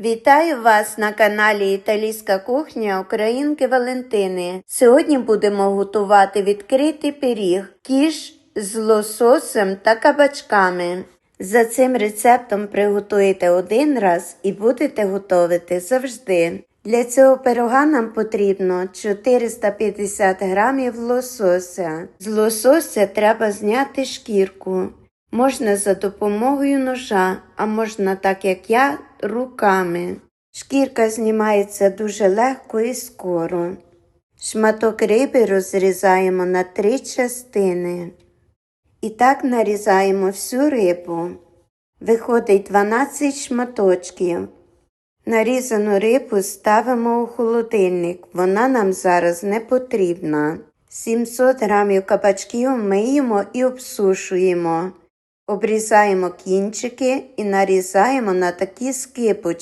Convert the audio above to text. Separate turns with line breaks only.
Вітаю вас на каналі Італійська кухня Українки Валентини. Сьогодні будемо готувати відкритий пиріг кіш з лососем та кабачками. За цим рецептом приготуєте один раз і будете готувати завжди. Для цього пирога нам потрібно 450 грамів лосося. З лосося треба зняти шкірку. Можна за допомогою ножа, а можна так як я, руками. Шкірка знімається дуже легко і скоро. Шматок риби розрізаємо на три частини. І так нарізаємо всю рибу. Виходить 12 шматочків. Нарізану рибу ставимо у холодильник, вона нам зараз не потрібна. 700 грамів кабачків миємо і обсушуємо. Обрізаємо кінчики і нарізаємо на такі скипочки.